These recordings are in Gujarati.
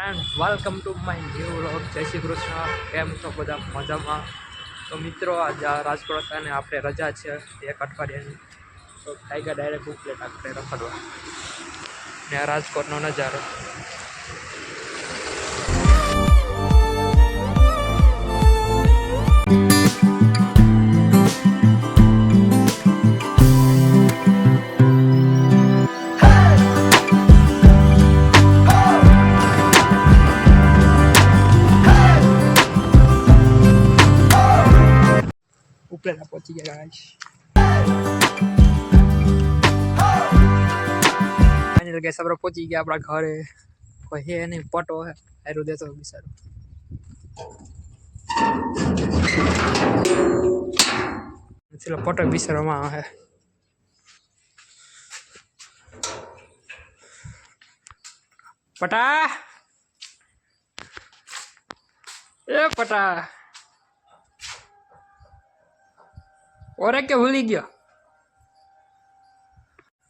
Friend welcome to my new vlog Jai Shri Krishna. કેમ છો બધા? મજામાં? તો મિત્રો, આજે રાજકોટ અને આપણે રજા છે એક અઠવાડિયાની. તો ટાઈગર ડાયરેક્ટ બુકલેટ આપણે રખડવા. ને રાજકોટનો નજારો. ઉપલેટા પહોંચી ગયા. ફાઇનલ ગેસ આપણે પહોંચી ગયા આપણા ઘરે કોઈ હે નહીં પટો હે હારું દેતો બિચારો ચલો પટો બિચારોમાં આવે પટા એ પટા ઓરે કે ભૂલી ગયો?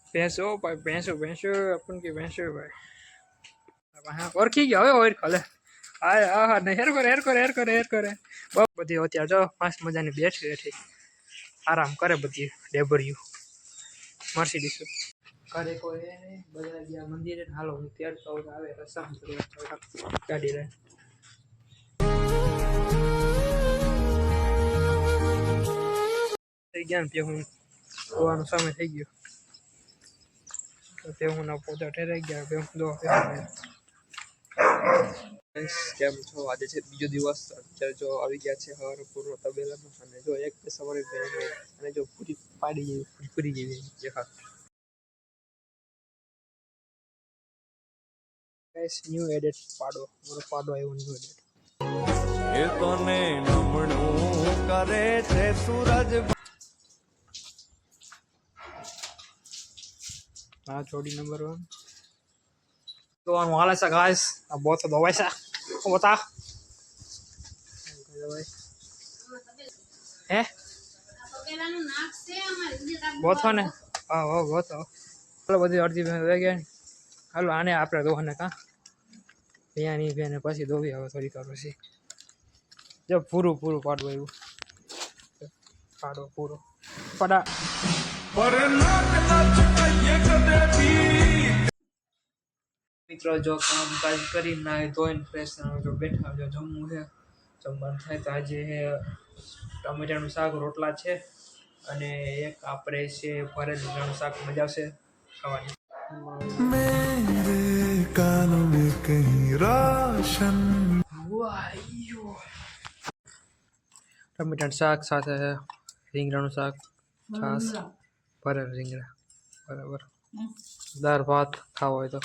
ભેંસો ભાઈ ભેંસો ભેંસો આપણ કે ભેંસો ભાઈ. હા ઓળખી ગયો હવે ઓળખો લે. હા હા હા નહીં હેર કરે હેર કરે હેર કરે હેર કરે. બહુ બધી અત્યારે જો મસ્ત મજાની બેઠી બેઠી આરામ કરે બધી ડેબરિયું. મરસી દીશું. ઘરે કોઈ બધા ગયા મંદિરે હાલો હું ત્યાર તો આવે રસમ ગાડી લઈને. થઈ ગયા ને તે હું જોવાનો સમય થઈ ગયો. તો તે હું ના પોતા ઠેરાઈ ગયા બે હું દો કેમ છો? આજે છે બીજો દિવસ. અત્યારે જો આવી ગયા છે હવાર પૂર્વ તબેલામાં. અને જો એક સવારે અને જો પૂરી પાડી જેવી પૂરી પૂરી જેવી હા. ગાઈસ ન્યૂ એડિટ પાડો. મારો પાડો આવ્યો ન્યૂ એડિટ એ તને નમણું કરે છે, સૂરજ હા, જોડી નંબર વન જોવાનું હાલે છે ગાઈસ આ બહુ તો દવાઈ છે. બતા? હે? ગોથો ને? હા, હો ગોથો ચાલો બધી અડધી બેન વહી ગયા હાલો, આને આપણે દોહને કાં? ભૈયાની બેને પછી દોવી હવે થોડીક વાર પછી. જો, પૂરું પૂરું પાડવું એવું. પાડો, પૂરો. પડા. મિત્રો જો કામકાજ કરી નાય ધોઈને ફ્રેશ જો બેઠા જો જમવું છે. જમવાનું થાય તો આજે ટમેટાનું શાક રોટલા છે અને એક આપણે છે ભરેલું શાક. મજા આવશે ખાવાની. મેરે કાનો મે કહી રાશન વાયો. ટમેટાનું શાક સાથે રીંગણાનું શાક છાશ. ભરેલ રીંગણા બરાબર દાળ ભાત ખાવો હોય તો